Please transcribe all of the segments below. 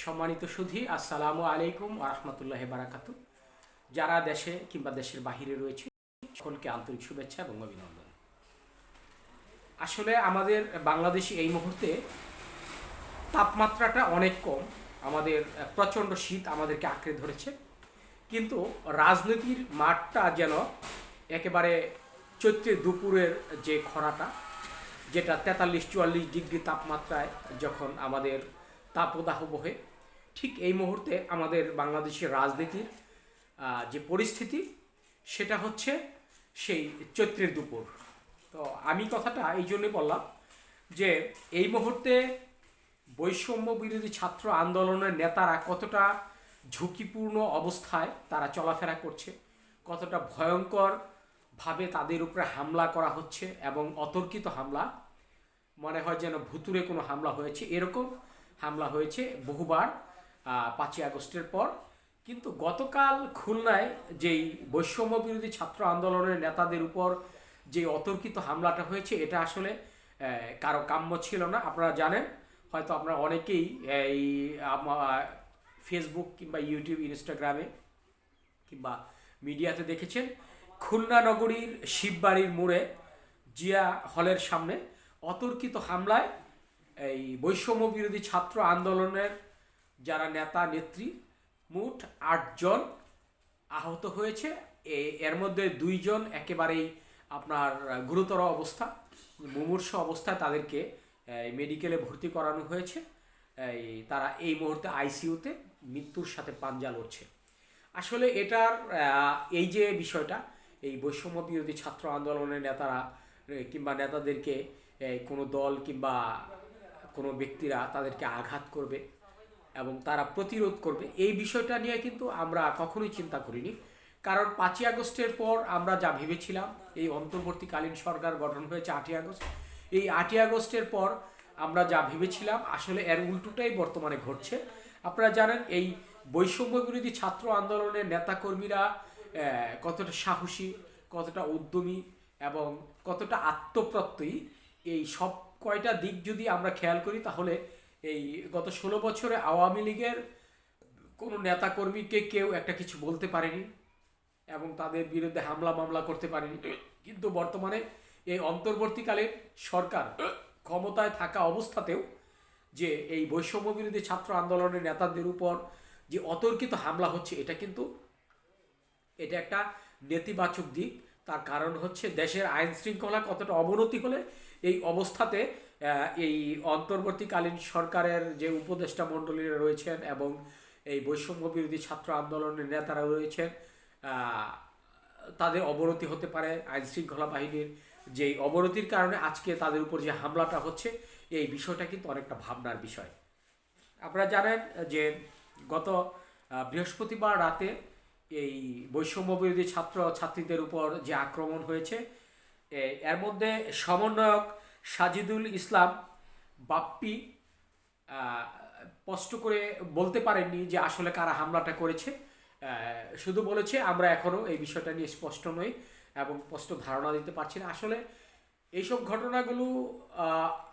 সম্মানিত সুধী, আসসালামু আলাইকুম আহমতুল্লাহ বারাকাতু যারা দেশে কিংবা দেশের বাহিরে রয়েছে, সকলকে আন্তরিক শুভেচ্ছা এবং অভিনন্দন। আসলে আমাদের বাংলাদেশে এই মুহূর্তে তাপমাত্রাটা অনেক কম। আমাদের প্রচণ্ড শীত আমাদেরকে আঁকড়ে ধরেছে। কিন্তু রাজনীতির মাঠটা যেন একেবারে চৈত্রের দুপুরের যে খরাটা, যেটা তেতাল্লিশ, চুয়াল্লিশ ডিগ্রি তাপমাত্রায় যখন আমাদের তাপদাহ বহে। ঠিক এই মুহূর্তে আমাদের বাংলাদেশের রাজনীতির যে পরিস্থিতি, সেটা হচ্ছে সেই চৈত্রের দুপুর। তো আমি কথাটা এই জন্যে বললাম যে এই মুহূর্তে বৈষম্য বিরোধী ছাত্র আন্দোলনের নেতারা কতটা ঝুঁকিপূর্ণ অবস্থায় তারা চলাফেরা করছে, কতটা ভয়ঙ্কর ভাবে তাদের উপরে হামলা করা হচ্ছে এবং অতর্কিত হামলা, মনে হয় যেন ভুতুরে কোনো হামলা হয়েছে, এরকম হামলা হয়েছে বহুবার পাঁচই আগস্টের পর। কিন্তু গতকাল খুলনায় যেই বৈষম্য বিরোধী ছাত্র আন্দোলনের নেতাদের উপর যে অতর্কিত হামলাটা হয়েছে, এটা আসলে কারও কাম্য ছিল না। আপনারা জানেন, হয়তো আপনারা অনেকেই এই ফেসবুক কিংবা ইউটিউব ইনস্টাগ্রামে কিংবা মিডিয়াতে দেখেছেন, খুলনা নগরীর শিববাড়ির মোড়ে, জিয়া হলের সামনে অতর্কিত হামলায় এই বৈষম্য বিরোধী ছাত্র আন্দোলনের যারা নেতা, নেত্রী, মোট আটজন আহত হয়েছে। এর মধ্যে দুইজন একেবারেই আপনার গুরুতর অবস্থা, মুমূর্ষ অবস্থায় তাদেরকে মেডিকেলে ভর্তি করানো হয়েছে। এই, তারা এই মুহূর্তে আইসিইউতে মৃত্যুর সাথে পাঞ্জা লড়ছে। আসলে এটার এই যে বিষয়টা, এই বৈষম্য বিরোধী ছাত্র আন্দোলনের নেতারা কিংবা নেতাদেরকে কোনো দল কিংবা কোনো ব্যক্তিরা তাদেরকে আঘাত করবে এবং তারা প্রতিরোধ করবে। এই বিষয়টা নিয়ে কিন্তু আমরা কখনোই চিন্তা করিনি। কারণ পাঁচই আগস্টের পর আমরা যা ভেবেছিলাম, এই অন্তর্বর্তীকালীন সরকার গঠন হয়েছে আটই আগস্ট। এই আটই আগস্টের পর আমরা যা ভেবেছিলাম, আসলে এর উল্টোটাই বর্তমানে ঘটছে। আপনারা জানেন, এই বৈষম্য বিরোধী ছাত্র আন্দোলনের নেতাকর্মীরা কতটা সাহসী, কতটা উদ্যমী এবং কতটা আত্মপ্রত্যয়ী, এই সব কয়টা দিক যদি আমরা খেয়াল করি, তাহলে এই গত ষোলো বছরে আওয়ামী লীগের কোনো নেতাকর্মীকে কেউ একটা কিছু বলতে পারেনি এবং তাদের বিরুদ্ধে হামলা মামলা করতে পারেনি। কিন্তু বর্তমানে এই অন্তর্বর্তীকালে সরকার ক্ষমতায় থাকা অবস্থাতেও যে এই বৈষম্য বিরোধী ছাত্র আন্দোলনের নেতাদের উপর যে অতর্কিত হামলা হচ্ছে, এটা কিন্তু এটা একটা নেতিবাচক দিক। তার কারণ হচ্ছে দেশের আইন শৃঙ্খলা কতটা অবনতি হলে এই অবস্থাতে এই অন্তর্বর্তীকালীন সরকারের যে উপদেষ্টা মণ্ডলীরা রয়েছেন এবং এই বৈষম্য বিরোধী ছাত্র আন্দোলনের নেতারা রয়েছেন তাদের অবনতি হতে পারে আইন শৃঙ্খলা বাহিনীর। যে অবনতির কারণে আজকে তাদের উপর যে হামলাটা হচ্ছে, এই বিষয়টা কিন্তু অনেকটা ভাবনার বিষয়। আপনারা জানেন যে গত বৃহস্পতিবার রাতে এই বৈষম্য বিরোধী ছাত্র ছাত্রীদের উপর যে আক্রমণ হয়েছে এর মধ্যে সমন্বয়ক সাজিদুল ইসলাম বাপ্পি স্পষ্ট করে বলতে পারেননি যে আসলে কারা হামলাটা করেছে। শুধু বলেছে আমরা এখনও এই বিষয়টা নিয়ে স্পষ্ট নই এবং স্পষ্ট ধারণা দিতে পারছি না। আসলে এইসব ঘটনাগুলো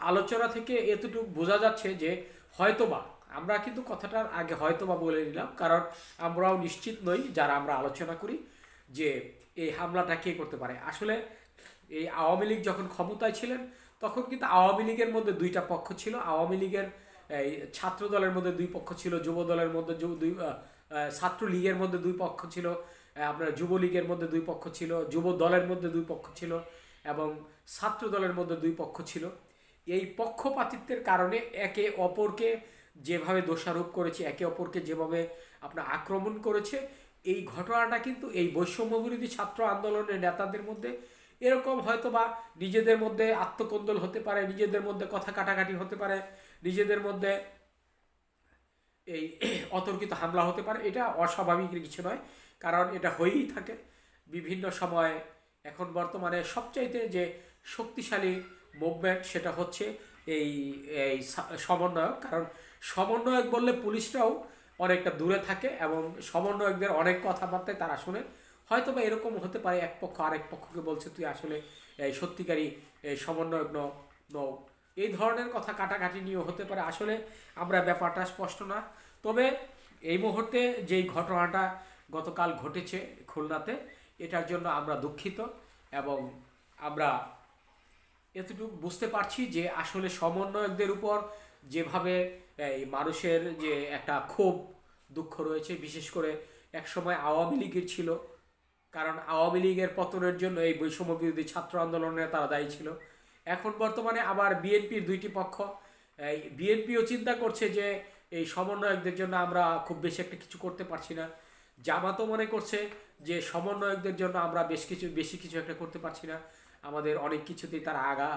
আলোচনা থেকে এতটুকু বোঝা যাচ্ছে যে হয়তোবা আমরা কিন্তু কথাটার আগে হয়তো বা বলে নিলাম, কারণ আমরাও নিশ্চিত নই যারা আমরা আলোচনা করি যে এই হামলাটা কে করতে পারে। আসলে এই আওয়ামী লীগ যখন ক্ষমতায় ছিলেন, তখন কিন্তু আওয়ামী লীগের মধ্যে দুইটা পক্ষ ছিল। আওয়ামী লীগের, এই ছাত্র দলের মধ্যে দুই পক্ষ ছিল যুব দলের মধ্যে দুই ছাত্র লীগের মধ্যে দুই পক্ষ ছিল আপনার যুবলীগের মধ্যে দুই পক্ষ ছিল যুব দলের মধ্যে দুই পক্ষ ছিল এবং ছাত্র দলের মধ্যে দুই পক্ষ ছিল। এই পক্ষপাতিত্বের কারণে একে অপরকে যেভাবে দোষারোপ করেছে, একে অপরকে যেভাবে আপনার আক্রমণ করেছে, এই ঘটনাটা কিন্তু এই বৈষম্য বিরোধী ছাত্র আন্দোলনের নেতাদের মধ্যে এরকম হয়তো বা নিজেদের মধ্যে আত্মকন্দল হতে পারে, নিজেদের মধ্যে কথা কাটাকাটি হতে পারে, নিজেদের মধ্যে এই অতর্কিত হামলা হতে পারে, এটা অস্বাভাবিক কিছু নয়, কারণ এটা হয়েই থাকে। বিভিন্ন সময় এখন বর্তমানে সবচাইতে যে শক্তিশালী মুভমেন্ট সেটা হচ্ছে এই এই সমন্বয়ক, কারণ সমন্বয়ক বললে পুলিশরাও অনেকটা দূরে থাকে এবং সমন্বয়কদের অনেক কথাবার্তায় তারা শুনে। হয়তো বা এরকম হতে পারে, এক পক্ষ আরেক পক্ষকে বলছে, তুই আসলে, এই সত্যিকারই সমন্বয়ক নও এই ধরনের কথা কাটাকাটি নিয়ে হতে পারে। আসলে আমরা ব্যাপারটা স্পষ্ট না। তবে এই মুহূর্তে যেই ঘটনাটা গতকাল ঘটেছে খুলনাতে, এটার জন্য আমরা দুঃখিত এবং আমরা এতটুকু বুঝতে পারছি যে আসলে সমন্বয়কদের উপর যেভাবে এই মানুষের যে একটা ক্ষোভ দুঃখ রয়েছে, বিশেষ করে একসময় আওয়ামী লীগের ছিল। কারণ আওয়ামী লীগের পতনের জন্য এই বৈষম্য বিরোধী ছাত্র আন্দোলনের তারা দায়ী ছিল। এখন বর্তমানে আবার বিএনপির দুইটি পক্ষ। এই বিএনপিও চিন্তা করছে যে এই সমন্বয়কদের জন্য আমরা খুব বেশি একটা কিছু করতে পারছি না। জামাতও মনে করছে যে সমন্বয়কদের জন্য আমরা বেশ কিছু, বেশি কিছু একটা করতে পারছি না। আমাদের অনেক কিছুতেই তারা আগা,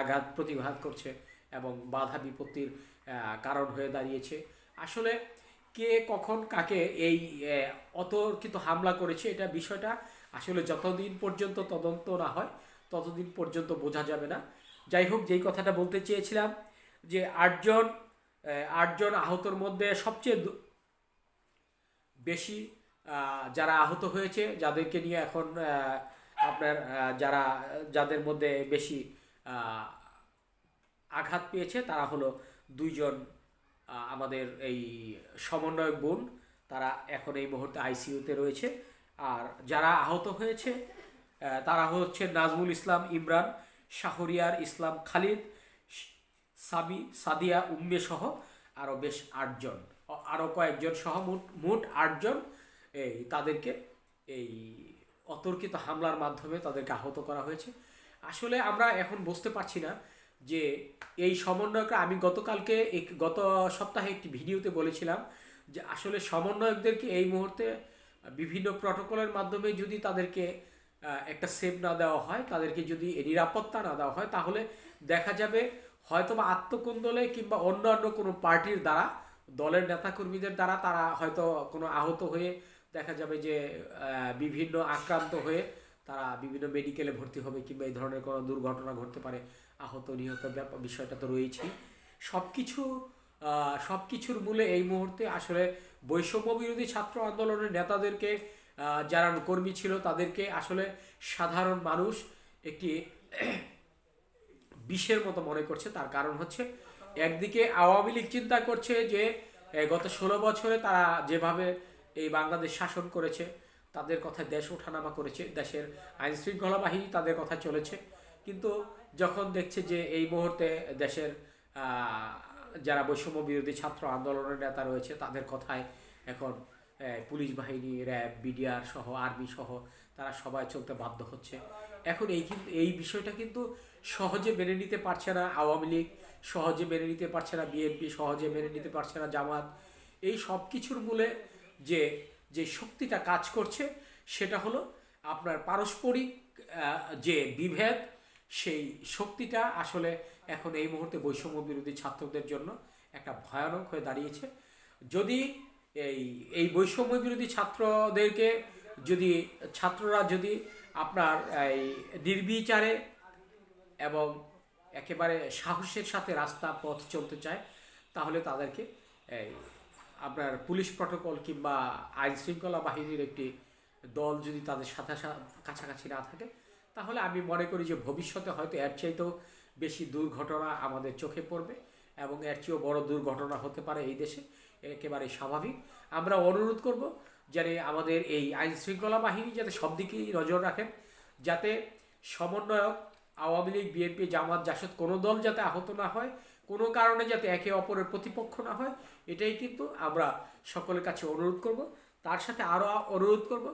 আঘাত প্রতিঘাত করছে। এবং বাধা বিপত্তির কারণ হয়ে দাঁড়িয়েছে। আসলে কে কখন কাকে এই অতর্কিত হামলা করেছে এটা বিষয়টা আসলে যতদিন পর্যন্ত তদন্ত না হয়, ততদিন পর্যন্ত বোঝা যাবে না। যাই হোক, যেই কথাটা বলতে চেয়েছিলাম যে আটজন আটজন আহতর মধ্যে সবচেয়ে বেশি যারা আহত হয়েছে যাদেরকে নিয়ে এখন আপনার যারা, যাদের মধ্যে বেশি আঘাত পেয়েছে, তারা হলো দুইজন আমাদের এই সমন্বয়ক বোন, তারা এখন এই মুহূর্তে আইসিইউতে রয়েছে। আর যারা আহত হয়েছে তারা হচ্ছে নাজমুল ইসলাম ইমরান, শাহরিয়ার ইসলাম খালিদ সাবি, সাদিয়া উম্মে সহ আরও বেশ আটজন আরও কয়েকজন সহ মোট মোট আটজন এই তাদেরকে এই অতর্কিত হামলার মাধ্যমে তাদেরকে আহত করা হয়েছে। আসলে আমরা এখন বুঝতে পারছি না যে এই সমন্বয়করা, আমি গতকালকে গত সপ্তাহে একটি ভিডিওতে বলেছিলাম যে আসলে সমন্বয়কদেরকে এই মুহূর্তে বিভিন্ন প্রটোকলের মাধ্যমে যদি তাদেরকে একটা সেভ না দেওয়া হয়, তাদেরকে যদি নিরাপত্তা না দেওয়া হয়, তাহলে দেখা যাবে হয়তো বা আত্মকুন্দলে কিংবা অন্যান্য কোনো পার্টির দ্বারা, দলের নেতাকর্মীদের দ্বারা তারা হয়তো কোনো আহত হয়ে দেখা যাবে যে বিভিন্ন আক্রান্ত হয়ে তারা বিভিন্ন মেডিকেলে ভর্তি হবে কিংবা এই ধরনের কোনো দুর্ঘটনা ঘটতে পারে, আহত, নিহত ব্যাপার বিষয়টা তো রয়েছেই। সব কিছু সব কিছুর মূলে এই মুহূর্তে আসলে বৈষম্য বিরোধী ছাত্র আন্দোলনের নেতাদেরকে যারা কর্মী ছিল তাদেরকে আসলে সাধারণ মানুষ একটি বিষের মতো মনে করছে। তার কারণ হচ্ছে একদিকে আওয়ামী লীগ চিন্তা করছে যে গত ষোলো বছরে তারা যেভাবে এই বাংলাদেশ শাসন করেছে তাদের কথায় দেশ ওঠানামা করেছে, দেশের আইন শৃঙ্খলা বাহিনী তাদের কথা চলেছে। কিন্তু যখন দেখছে যে এই মুহূর্তে দেশের যারা বৈষম্য বিরোধী ছাত্র আন্দোলনের নেতা রয়েছে, তাদের কথায় এখন পুলিশ বাহিনী, র্যাব, বিডিআর সহ, আর্মি সহ, তারা সবাই চলতে বাধ্য হচ্ছে। এখন এই কিন্তু এই বিষয়টা কিন্তু সহজে মেনে নিতে পারছে না আওয়ামী লীগ, সহজে মেনে নিতে পারছে না বিএনপি, সহজে মেনে নিতে পারছে না জামাত। এই সব কিছুর মূলে যে যে শক্তিটা কাজ করছে, সেটা হলো আপনার পারস্পরিক যে বিভেদ, সেই শক্তিটা আসলে এখন এই মুহূর্তে বৈষম্য বিরোধী ছাত্রদের জন্য একটা ভয়ানক হয়ে দাঁড়িয়েছে। যদি এই এই বৈষম্য বিরোধী ছাত্রদেরকে যদি, ছাত্ররা যদি আপনার এই নির্বিচারে এবং একেবারে সাহসের সাথে রাস্তা পথ চলতে চায়, তাহলে তাদেরকে আপনার পুলিশ প্রটোকল কিংবা আইন শৃঙ্খলা বাহিনীর একটি দল যদি তাদের সাথে কাছাকাছি না থাকে, তাহলে আমি মনে করি যে ভবিষ্যতে হয়তো এর চাইতেও বেশি দুর্ঘটনা আমাদের চোখে পড়বে এবং এর চেয়েও বড় দুর্ঘটনা হতে পারে এই দেশে একেবারে স্বাভাবিক। আমরা অনুরোধ করব যেন আমাদের এই আইন শৃঙ্খলা বাহিনী যাতে সব দিকেই নজর রাখেন, যাতে সমন্বয়ক আওয়ামী লীগ, বিএনপি, জামাত, জাসদ কোনো দল যাতে আহত না হয় কোনো কারণে যাতে একে অপরের প্রতিপক্ষ না হয়, এটাই কিন্তু আমরা সকলের কাছে অনুরোধ করব। তার সাথে আরও অনুরোধ করব,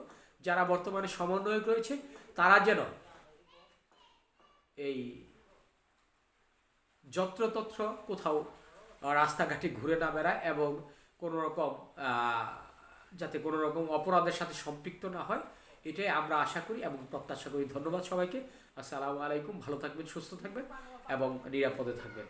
যারা বর্তমানে সমন্বয়ক রয়েছে, তারা যেন এই যত্রতত্র কোথাও রাস্তাঘাটে ঘুরে না বেড়ায় এবং কোনো রকম যাতে কোনো রকম অপরাধের সাথে সম্পৃক্ত না হয়, এটাই আমরা আশা করি এবং প্রত্যাশা করি। ধন্যবাদ সবাইকে। আসসালামু আলাইকুম। ভালো থাকবেন, সুস্থ থাকবেন এবং নিরাপদে থাকবেন।